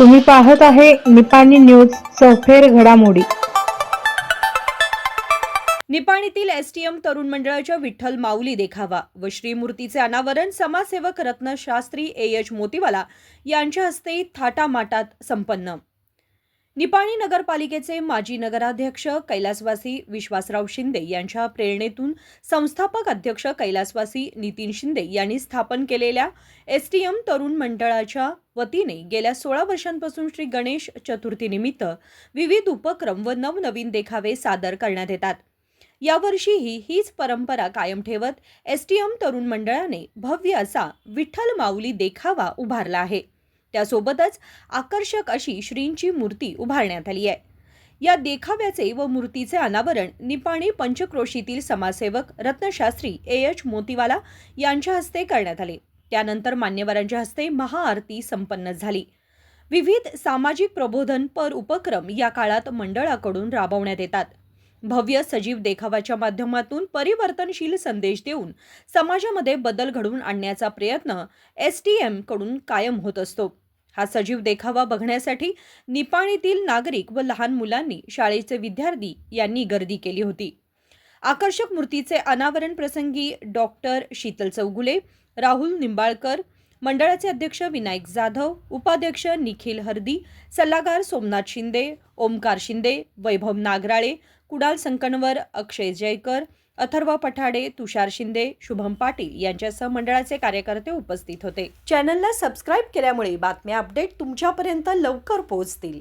तुम्ही पाहत आहे निपाणी न्यूज चौफेर घडामोडी. निपाणीतील एसटीएम तरुण मंडळाच्या विठ्ठल माऊली देखावा व श्रीमूर्तीचे अनावरण समाजसेवक रत्न शास्त्री ए एच मोतीवाला यांच्या हस्ते थाटामाटात संपन्न. निपाणी नगरपालिकेचे माजी नगराध्यक्ष कैलासवासी विश्वासराव शिंदे यांच्या प्रेरणेतून संस्थापक अध्यक्ष कैलासवासी नितीन शिंदे यांनी स्थापन केलेल्या एसटीएम तरुण मंडळाच्या वतीने गेल्या सोळा वर्षांपासून श्री गणेश चतुर्थीनिमित्त विविध उपक्रम व नवनवीन देखावे सादर करण्यात येतात. यावर्षीही हीच परंपरा कायम ठेवत एसटीएम तरुण मंडळाने भव्य असा विठ्ठल माऊली देखावा उभारला आहे. त्यासोबतच आकर्षक अशी श्रींची मूर्ती उभारण्यात आली आहे. या देखाव्याचे व मूर्तीचे अनावरण निपाणी पंचक्रोशीतील समाजसेवक रत्नशास्त्री ए. एच. मोतीवाला यांच्या हस्ते करण्यात आले. त्यानंतर मान्यवरांच्या हस्ते महाआरती संपन्न झाली. विविध सामाजिक प्रबोधनपर उपक्रम या काळात मंडळाकडून राबवण्यात येतात. भव्य सजीव देखावाच्या माध्यमातून परिवर्तनशील संदेश देऊन समाजामध्ये बदल घडवून आणण्याचा प्रयत्न एस टी एमकडून कायम होत असतो. हा सजीव देखावा बघण्यासाठी निपाणीतील नागरिक व लहान मुलांनी शाळेचे विद्यार्थी यांनी गर्दी केली होती. आकर्षक मूर्तीचे अनावरण प्रसंगी डॉक्टर शीतल चौगुले राहुल निंबाळकर मंडळाचे अध्यक्ष विनायक जाधव उपाध्यक्ष निखिल हर्दी सल्लागार सोमनाथ शिंदे ओमकार शिंदे वैभव नागराळे कुडाल संकणवर अक्षय जयकर अथर्व पठाडे तुषार शिंदे शुभम पाटील यांच्यासह मंडळाचे कार्यकर्ते उपस्थित होते. चॅनलला सबस्क्राईब केल्यामुळे बातम्या अपडेट तुमच्यापर्यंत लवकर पोहोचतील.